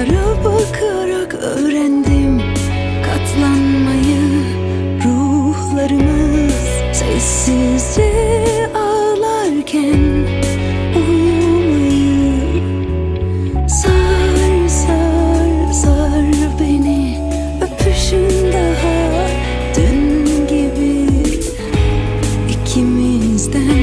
Onlara bakarak öğrendim Katlanmayı ruhlarımız Sessizce ağlarken Uyumayı Sar sar sar beni Öpüşün daha dün gibi. İkimizden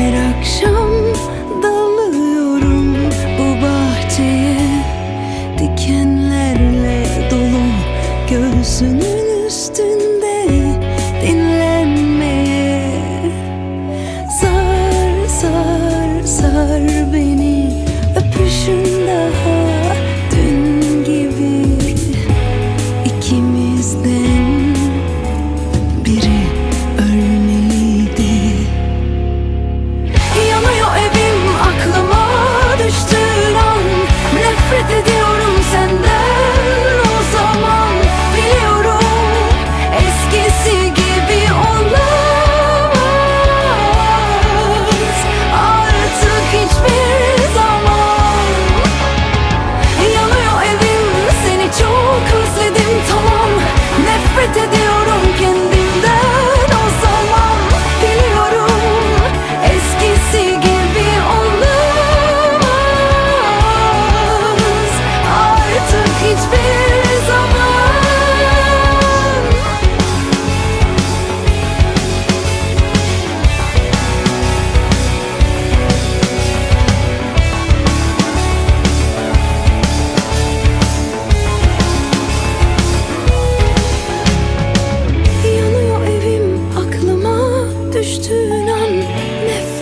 her akşam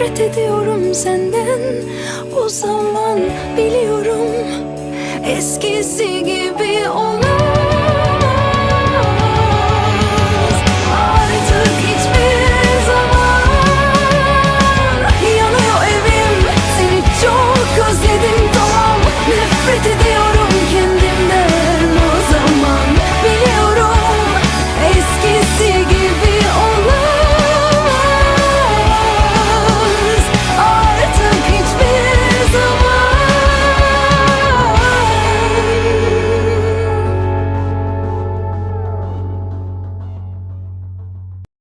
nefret ediyorum senden. O zaman biliyorum. Eskisi gibi o